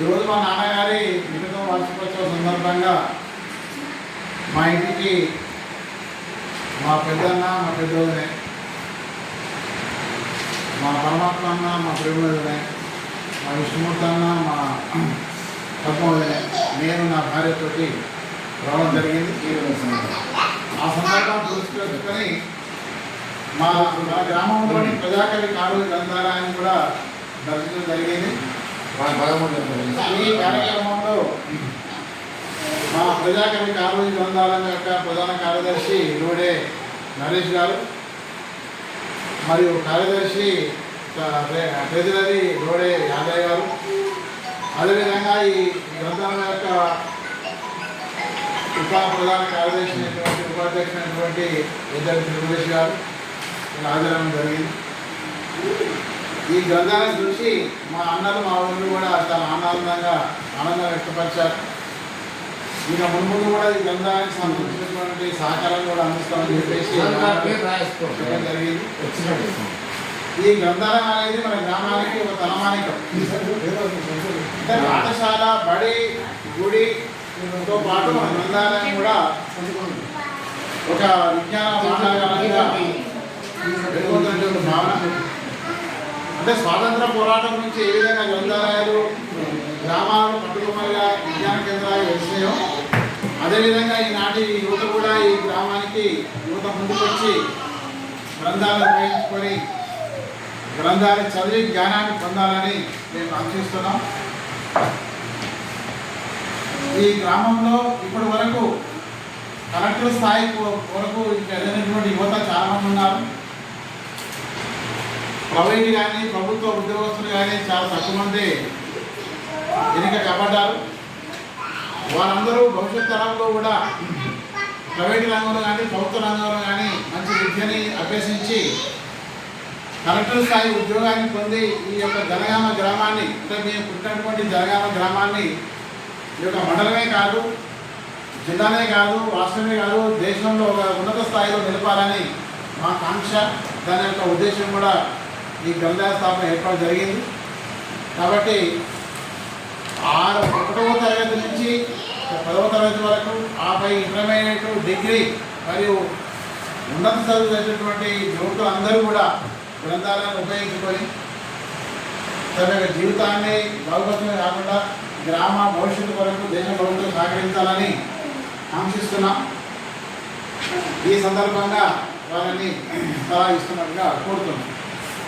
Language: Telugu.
ఈరోజు మా నాన్నగారి వినూత్న వార్షికోత్సవ సందర్భంగా మా ఇంటికి మా పెద్దన్న మా పెద్దోదనే మా పరమాత్మ అన్న మా ప్రేమోదనే మా విష్ణుమూర్తి అన్న మా పద్మోదనే నేను నా భార్యతోటి రావడం జరిగింది. ఆ సందర్భం పురస్కరించుకొని మా మా గ్రామంలోని ప్రజాకవి కాలువ గ్రంథాలయాన్ని కూడా దర్శనం ఈ కార్యక్రమంలో మా ప్రజాకవి కాలువ గ్రంథాలయం యొక్క ప్రధాన కార్యదర్శి లోడే నరేష్ గారు మరియు కార్యదర్శి ట్రెజరీ లోడే యాదయ్య గారు. అదేవిధంగా ఈ గ్రంథాలయం యొక్క ఉప ప్రధాన కార్యదర్శి అయినటువంటి ఉపాధ్యక్షుడైనటువంటి ఇద్దరు గారు. హాజరవడం జరిగింది. ఈ గ్రంథాలను చూసి మా అన్నలు మా ఊళ్ళు కూడా చాలా ఆనందంగా ఆనందం వ్యక్తపరిచారు. ఇక మున్ముందు కూడా ఈ గ్రంథానికి సంబంధించినటువంటి సహకారం కూడా అందిస్తామని చెప్పేసి చెప్పడం జరిగింది. ఈ గ్రంథాలయం అనేది మన గ్రామానికి ఒక తలమానికం అంటే పాఠశాల బడి గుడితో పాటు మన గ్రంథాలయం కూడా ఒక విజ్ఞాన భావన. అంటే స్వాతంత్ర పోరాటం నుంచి ఏ విధంగా గ్రంథాలయాలు గ్రామాలు పట్టుకోమలుగా విజ్ఞాన కేంద్రాలు వెలిసినాయో అదేవిధంగా ఈనాటి యువత కూడా ఈ గ్రామానికి యువత ముందుకొచ్చి గ్రంథాలు ఉపయోగించుకొని గ్రంథాలు చదివి జ్ఞానాన్ని పొందాలని మేము ఆశిస్తున్నాం. ఈ గ్రామంలో ఇప్పటి వరకు కలెక్టర్ స్థాయి వరకు ఇంకా యువత చాలా మంది ఉన్నారు. ప్రైవేట్ కానీ ప్రభుత్వ ఉద్యోగస్తులు కానీ చాలా తక్కువ మంది ఎన్నిక కాబడ్డారు. వారందరూ భవిష్యత్ తరంలో కూడా ప్రైవేట్ రంగంలో కానీ ప్రభుత్వ రంగంలో కానీ మంచి విద్యని అభ్యసించి కలెక్టర్ స్థాయి ఉద్యోగాన్ని పొంది ఈ యొక్క జనగామ గ్రామాన్ని అంటే మేము పుట్టినటువంటి జనగామ గ్రామాన్ని ఈ యొక్క మండలమే కాదు జిల్లానే కాదు రాష్ట్రమే కాదు దేశంలో ఒక ఉన్నత స్థాయిలో నిలపాలని మా కాంక్ష దాని యొక్క ఉద్దేశం కూడా ఈ గ్రంథాల స్థాపన ఏర్పాటు జరిగింది. కాబట్టి ఆరు ఒకటవ తరగతి నుంచి పదవ తరగతి వరకు ఆపై ఇంటర్మీడియట్ డిగ్రీ మరియు ఉన్నత చదువుతున్నటువంటి యువకులు అందరూ కూడా గ్రంథాలను ఉపయోగించుకొని తన యొక్క జీవితాన్ని బాగుపరచడమే కాకుండా గ్రామ భవిష్యత్తు వరకు దేశ ప్రభుత్వం సహకరించాలని ఆంక్షిస్తున్నాం ఈ సందర్భంగా వారిని సలహా ఇస్తున్నట్టుగా కోరుతున్నాం.